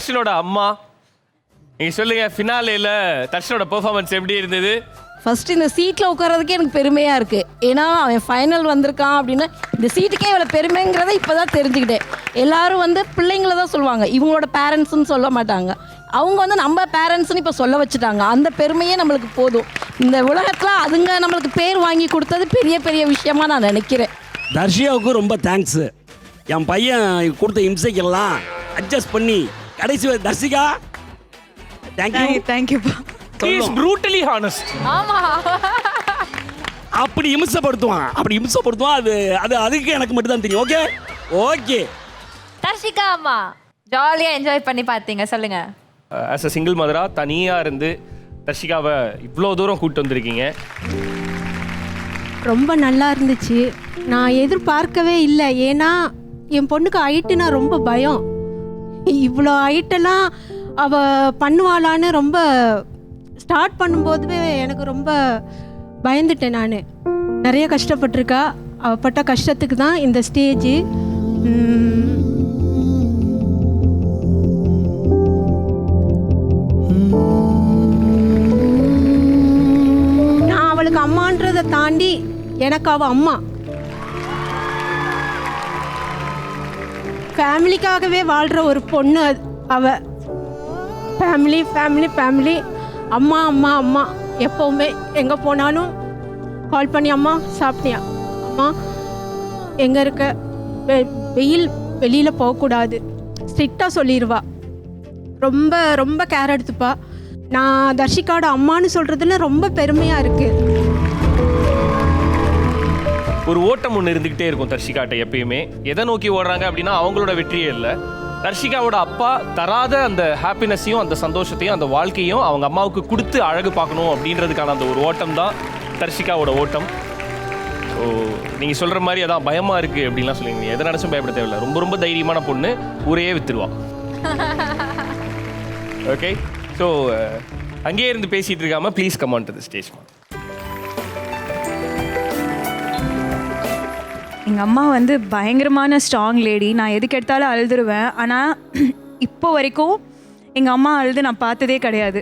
தர்ஷனோட அம்மா. நீங்க சொல்லுங்க ஃபினாலேல தர்ஷனோட பெர்ஃபார்மன்ஸ் எப்படி இருந்தது? ஃபர்ஸ்ட் இந்த சீட்டில் உட்கார்றதுக்கே எனக்கு பெருமையாக இருக்குது ஏன்னா அவன் ஃபைனல் வந்திருக்கான் அப்படின்னு இந்த சீட்டுக்கே இவ்வளோ பெருமைங்கிறத இப்போ தான் தெரிஞ்சுக்கிட்டேன். எல்லாரும் வந்து பிள்ளைங்கள தான் சொல்லுவாங்க. இவங்களோட பேரண்ட்ஸ்னு சொல்ல மாட்டாங்க. அவங்க வந்து நம்ம பேரண்ட்ஸ்னு இப்போ சொல்ல வச்சுட்டாங்க. அந்த பெருமையே நம்மளுக்கு போதும். இந்த உலகத்தில் அதுங்க நம்மளுக்கு பேர் வாங்கி கொடுத்தது பெரிய பெரிய விஷயமா நான் நினைக்கிறேன். தர்ஷியாவுக்கு ரொம்ப தேங்க்ஸு என் பையன் கொடுத்த இம்சைக்கெல்லாம் அட்ஜஸ்ட் பண்ணி கடைசி வரை. தர்ஷிகா தேங்க்யூ தேங்க்யூப்பா இஸ் ப்ரூட்டலி ஹானஸ்ட் ஆமா. அப்படி இம்சப்படுத்துவான். அப்படி இம்சப்படுத்துவான் அது அது அதுக்கு எனக்கு மட்டும் தான் தெரியும் ஓகே ஓகே தர்ஷிகா அம்மா ஜாலியா என்ஜாய் பண்ணி பார்த்தீங்க சொல்லுங்க. ஆஸ் அ சிங்கிள் மதரா தனியா இருந்து தர்ஷிகாவை இவ்வளோ தூரம் கூட்டு வந்திருக்கீங்க. ரொம்ப நல்லா இருந்துச்சு. நான் எதிர்பார்க்கவே இல்லை. ஏன்னா என் பொண்ணுக்கு ஹைட்டுனா ரொம்ப பயம். இவ்வளோ ஐட்டெல்லாம் அவ பண்ணுவாளான்னு ரொம்ப ஸ்டார்ட் பண்ணும்போதுவே எனக்கு ரொம்ப பயந்துட்டேன் நான். நிறைய கஷ்டப்பட்டிருக்கா. அவள் பட்ட கஷ்டத்துக்கு தான் இந்த ஸ்டேஜு நான் அவளுக்கு அம்மான்றதை தாண்டி எனக்கு அவள் அம்மா. ஃபேமிலிக்காகவே வாழ்கிற ஒரு பொண்ணு அது- அவ ஃபேமிலி ஃபேமிலி ஃபேமிலி. அம்மா அம்மா அம்மா. எப்போவுமே எங்கே போனாலும் கால் பண்ணி அம்மா சாப்பிட்டியா? அம்மா எங்கே இருக்க? வெ- வெயில் வெளியில் போகக்கூடாது. ஸ்ட்ரிக்டாக சொல்லிடுவா ரொம்ப ரொம்ப கேர் எடுத்துப்பா. நான் தர்ஷிகாவோட அம்மான்னு சொல்கிறதுல ரொம்ப பெருமையாக இருக்குது ஒரு ஓட்டம் ஒன்று இருந்துகிட்டே இருக்கும் தர்ஷிகாட்ட எப்பயுமே. எதை நோக்கி ஓடுறாங்க அப்படின்னா அவங்களோட வெற்றியே இல்லை. தர்ஷிகாவோட அப்பா தராத அந்த ஹாப்பினஸையும் அந்த சந்தோஷத்தையும் அந்த வாழ்க்கையும் அவங்க அம்மாவுக்கு கொடுத்து அழகு பார்க்கணும் அப்படின்றதுக்கான அந்த ஒரு ஓட்டம் தான் தர்ஷிகாவோட ஓட்டம். ஸோ நீங்கள் சொல்கிற மாதிரி அதான் பயமாக இருக்குது அப்படின்லாம் சொல்லுவீங்க எதை நினச்சும் பயப்பட தேவையில்ல. ரொம்ப ரொம்ப தைரியமான பொண்ணு. ஊரையே வித்துருவா. ஓகே ஸோ அங்கேயே இருந்து பேசிகிட்டு இருக்காம please come on to the stage எங்கள் அம்மா வந்து பயங்கரமான ஸ்ட்ராங் லேடி நான் எதுக்கு எடுத்தாலும் அழுதுருவேன். ஆனால் இப்போ வரைக்கும் எங்கள் அம்மா அழுது நான் பார்த்ததே கிடையாது.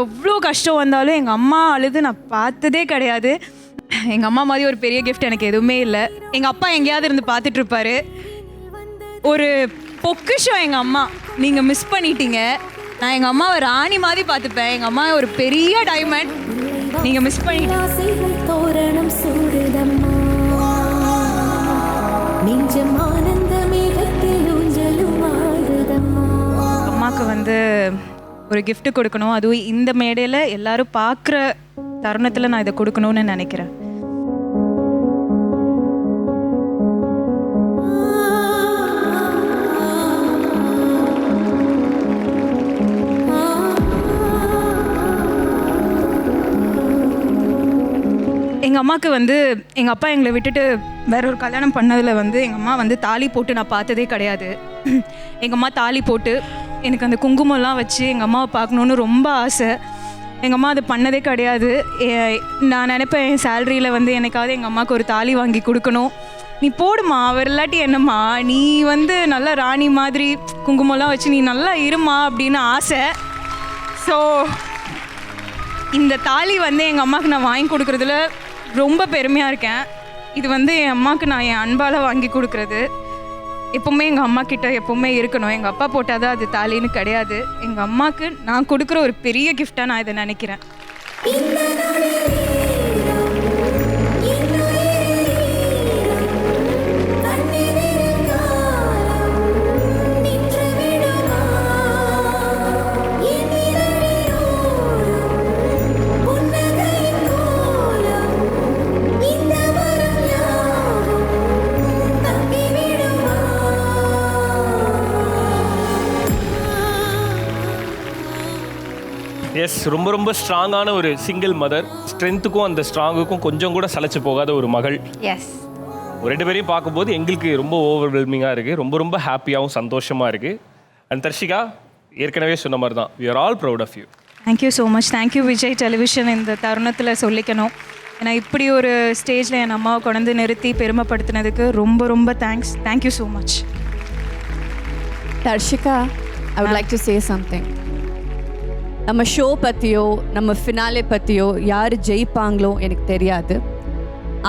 எவ்வளோ கஷ்டம் வந்தாலும் எங்கள் அம்மா அழுது நான் பார்த்ததே கிடையாது. எங்கள் அம்மா மாதிரி ஒரு பெரிய கிஃப்ட் எனக்கு எதுவுமே இல்லை. எங்கள் அப்பா எங்கேயாவது இருந்து பார்த்துட்ருப்பாரு. ஒரு பொக்கிஷம் எங்கள் அம்மா. நீங்கள் மிஸ் பண்ணிட்டீங்க. நான் எங்கள் அம்மாவை ராணி மாதிரி பார்த்துப்பேன். எங்கள் அம்மா ஒரு பெரிய டைமண்ட் நீங்கள் மிஸ் பண்ணிட்டீங்க. அம்மாவுக்கு வந்து ஒரு கிஃப்ட் கொடுக்கணும். அதுவும் இந்த மேடையில் எல்லாரும் பார்க்குற தருணத்தில் நான் இதை கொடுக்கணும்னு நினைக்கிறேன். எங்கள் அம்மாவுக்கு வந்து எங்கள் அப்பா எங்களை விட்டுட்டு வேற ஒரு கல்யாணம் பண்ணதில் வந்து எங்கள் அம்மா வந்து தாலி போட்டு நான் பார்த்ததே கிடையாது. எங்கள் அம்மா தாலி போட்டு எனக்கு அந்த குங்குமம்லாம் வச்சு எங்கள் அம்மாவை பார்க்கணுன்னு ரொம்ப ஆசை. எங்கள் அம்மா அது பண்ணதே கிடையாது. ஏ- நான் நினைப்பேன் என் சேலரியில் வந்து எனக்காவது எங்கள் அம்மாவுக்கு ஒரு தாலி வாங்கி கொடுக்கணும். நீ போடுமா? அவர் இல்லாட்டி என்னம்மா? நீ வந்து நல்லா ராணி மாதிரி குங்குமம்லாம் வச்சு நீ நல்லா இருமா அப்படின்னு ஆசை. ஸோ இந்த தாலி வந்து எங்கள் அம்மாவுக்கு நான் வாங்கி கொடுக்குறதுல ரொம்ப பெருமையாக இருக்கேன். இது வந்து என் அம்மாவுக்கு நான் என் அன்பால் வாங்கி கொடுக்குறது. எப்பவுமே எங்கள் அம்மா கிட்ட எப்போவுமே இருக்கணும். எங்கள் அப்பா போட்டால் தான் அது தாலின்னு கிடையாது. எங்கள் அம்மாவுக்கு நான் கொடுக்குற ஒரு பெரிய கிஃப்டாக நான் இதை நினைக்கிறேன். எஸ் ரொம்ப ரொம்ப ஸ்ட்ராங்கான ஒரு சிங்கிள் மதர் ஸ்ட்ரென்த்துக்கும் அந்த ஸ்ட்ராங்குக்கும் கொஞ்சம் கூட சளைச்சு போகாத ஒரு மகள். எஸ் ஒரு ரெண்டு பேரையும் பார்க்கும்போது எங்களுக்கு ரொம்ப ஓவர்வெல்மிங்காக இருக்குது ரொம்ப ரொம்ப ஹாப்பியாகவும் சந்தோஷமாக இருக்குது அண்ட் தர்ஷிகா ஏற்கனவே சொன்ன மாதிரி தான் we are all proud of you thank you so much thank you Vijay television இந்த தருணத்தில் சொல்லிக்கணும். ஏன்னா இப்படி ஒரு ஸ்டேஜில் என் அம்மாவை கொண்டு நிறுத்தி பெருமைப்படுத்தினதுக்கு ரொம்ப ரொம்ப thanks thank you so much Dharshika I would like to say something நம்ம ஷோ பற்றியோ நம்ம ஃபினாலே பற்றியோ யார் ஜெயிப்பாங்களோ எனக்கு தெரியாது.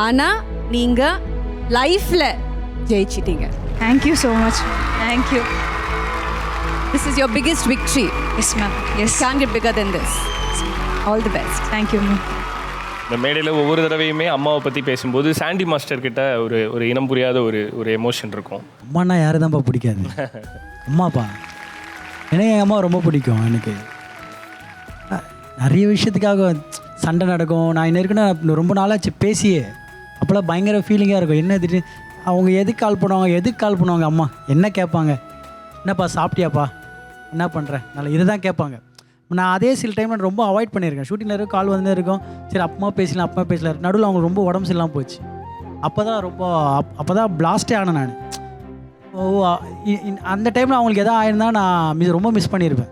ஆனால் நீங்கள் லைஃப்பில் ஜெயிச்சிட்டீங்க. Thank you so much thank you this is your biggest victory yes ma'am yes can get bigger then this all the best thank you ma'am இந்த மேடையில் ஒவ்வொரு தடவையுமே அம்மாவை பற்றி பேசும்போது சாண்டி மாஸ்டர் கிட்ட ஒரு ஒரு இனம் புரியாத ஒரு ஒரு எமோஷன் இருக்கும். அம்மானா யாரு தான்ப்பா பிடிக்காது? அம்மாப்பா. எனக்கு எங்கள் அம்மா ரொம்ப பிடிக்கும் எனக்கு. நிறைய விஷயத்துக்காக சண்டை நடக்கும். நான் என்ன இருக்குன்னா ரொம்ப நாளாச்சு பேசியே. அப்போல்லாம் பயங்கர ஃபீலிங்காக இருக்கும். என்ன திடீர்னு அவங்க எதுக்கு கால் பண்ணுவாங்க? எதுக்கு கால் பண்ணுவாங்க? அம்மா என்ன கேட்பாங்க? என்னப்பா சாப்பிட்டியாப்பா? என்ன பண்ணுற நல்லா இதை தான் கேட்பாங்க. நான் அதே சில டைமில் ரொம்ப அவாய்ட் பண்ணியிருக்கேன். ஷூட்டிங்கில் இருக்கும் கால் வந்து இருக்கும். சரி அப்பமா பேசலாம் அப்பா பேசலாம். நடுவில் அவங்க ரொம்ப உடம்பு சரியில்லாமல் போச்சு. அப்போ தான் ரொம்ப அப் அப்போ தான் பிளாஸ்டே ஆனேன் நான். ஓ அந்த டைமில் அவங்களுக்கு எதாவது ஆயிருந்தா நான் மிஸ் ரொம்ப மிஸ் பண்ணியிருப்பேன்.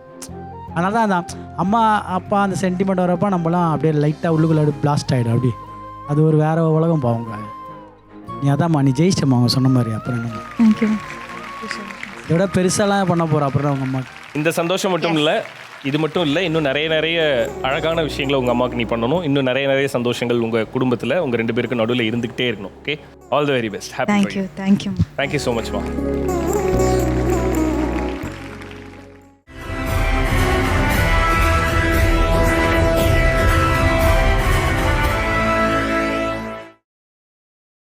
அதனால தான் அந்த அம்மா அப்பா அந்த சென்டிமெண்ட் வரப்போ நம்மலாம் அப்படியே லைட்டாக உள்ளுக்குள்ள பிளாஸ்ட் ஆகிடும் அப்படி. அது ஒரு வேற உலகம் பாவங்க நீ அதாம்மா நீ ஜெயிச்சிட்டம்மா அவங்க சொன்ன மாதிரி அப்புறம் தேங்க்யூ இதோட பெருசாலாம் பண்ண போகிற அப்புறம் அவங்க அம்மா? இந்த சந்தோஷம் மட்டும் இல்லை இது மட்டும் இல்லை இன்னும் நிறைய நிறைய அழகான விஷயங்களை உங்கள் அம்மாவுக்கு நீ பண்ணணும். இன்னும் நிறைய நிறைய சந்தோஷங்கள் உங்கள் குடும்பத்தில் உங்கள் ரெண்டு பேருக்கு நடுவில் இருந்துக்கிட்டே இருக்கணும் okay all the very best happy thank you thank you thank you so மச்மா